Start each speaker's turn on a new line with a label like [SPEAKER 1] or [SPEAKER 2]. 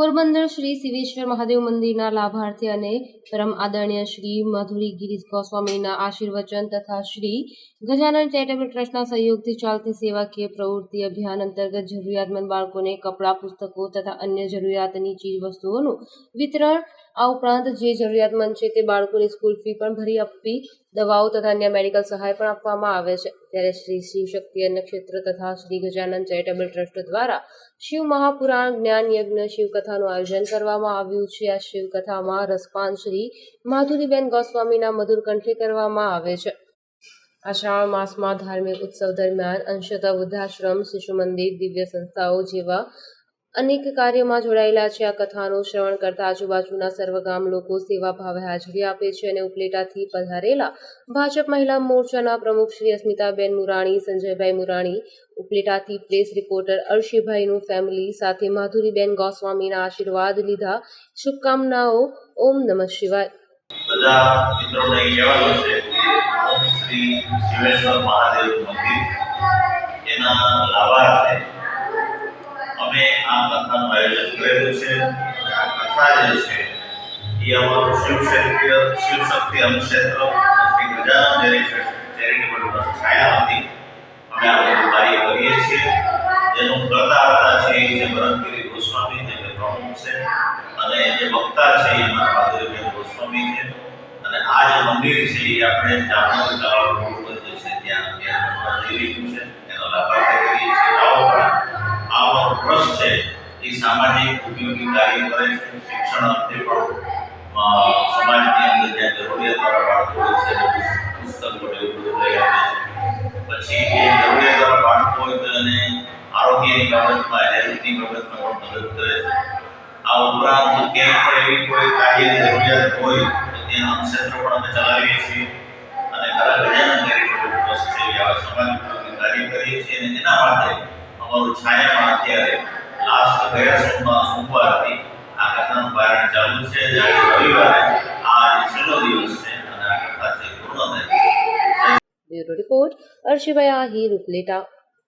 [SPEAKER 1] પોરબંદર શ્રી શિવેશ્વર મહાદેવ મંદિરના લાભાર્થી અને પરમ આદરણીય શ્રી માધુરી ગિરીશ ગોસ્વામીના આશીર્વચન તથા શ્રી ગજાનન ચેરિટેબલ ટ્રસ્ટના સહયોગથી ચાલતી સેવાકીય પ્રવૃત્તિ અભિયાન અંતર્ગત જરૂરિયાતમંદ બાળકોને કપડાં, પુસ્તકો તથા અન્ય જરૂરિયાતની ચીજ વસ્તુઓનું વિતરણ આ ઉપરાંત જે જરૂરિયાતમંદ છે તે બાળકોની સ્કૂલ ફી પણ ભરી આપવી, દવાઓ તથા અન્ય મેડિકલ સહાય પણ આપવામાં આવે છે. ત્યારે શ્રી શિવશક્તિ અન્ન ક્ષેત્ર તથા શ્રી ગજાનંદ ચેરિટેબલ ટ્રસ્ટ દ્વારા શિવ મહાપુરાણ જ્ઞાન યજ્ઞ શિવકથાનું આયોજન કરવામાં આવ્યું છે. આ શિવકથામાં રસપાન શ્રી માધુરીબેન ગોસ્વામીના મધુર કંઠે કરવામાં આવે છે. આ શ્રાવણ માસમાં ધાર્મિક ઉત્સવ દરમિયાન અંશતઃ વૃદ્ધાશ્રમ, શિશુ મંદિર, દિવ્ય સંસ્થાઓ જેવા અનેક કાર્યમાં જોડાયેલા છે. આ કથાનું શ્રવણ કરતા આજુબાજુના સર્વગામ લોકો સેવા ભાવે હાજરી આપે છે અને ઉપલેટાથી પધારેલા ભાજપ મહિલા મોરચાના પ્રમુખ શ્રી અસ્મિતાબેન મુરાણી, સંજયભાઈ મુરાણી, ઉપલેટાથી પ્રેસ રિપોર્ટર અર્ષીભાઈનું ફેમિલી સાથે માધુરીબેન ગોસ્વામીના આશીર્વાદ લીધા. શુભકામનાઓ. ઓમ નમઃ શિવાય.
[SPEAKER 2] લાભાર્થે આયોજન છે, આ જે છે, એ અમારું શિવશક્તિ શિવશક્તિ અનુક્ષેત્ર શ્રી ગજાનન ચેરિટેબલ ટ્રસ્ટ છાયામાંથી અમે આ બધું કાર્ય કરીએ છીએ. જેનું કરતા હતા છે એ છે ભરતગીરી ગોસ્વામી, જે પ્રમુખ છે, અને જે વક્તા છે એ મારા માધુરીબેન ગોસ્વામી છે. અને આ જે મંદિર છે એ આપણે જામનગર તળાવ રોડ જે છે, ત્યાં ત્યાં જઈ છે. એનો લાભાર્થી કરીએ છીએ. આ ઉપરાંત આ અમારો ટ્રસ્ટ છે. સામાજિક ઉપયોગી કાર્ય કરે છે, શિક્ષણ અર્થે પણ સમાજની અંદર જ્યાં જરૂરિયાતવાળા બાળકો હોય છે પુસ્તક એવું લઈ આપે છે. પછી એ જરૂરિયાતવાળા બાળકો હોય તો એને આરોગ્યની બાબતમાં હેલ્થની બાબતમાં પણ મદદ કરે છે. આ ઉપરાંત ક્યાંય પણ એવી કોઈ કાર્ય જરૂરિયાત હોય, તો ત્યાં ક્ષેત્ર પણ અમે ચલાવીએ છીએ અને ઘણા ગજાનંદ ગરીબ ટ્રસ્ટ સમાજ કાર્ય કરીએ છીએ અને એના માટે અમારું છાયામાં અત્યારે લાસ્ટ ગયા સોમવાર સોમવારથી આ કથાનું પારાયણ ચાલુ છે જ્યારે રવિવારે આ છેલ્લો દિવસ છે અને આ કથા છે પૂર્ણ થાય.
[SPEAKER 1] રિપોર્ટ અર્શિભાઈ આહિર ઉપલેટા.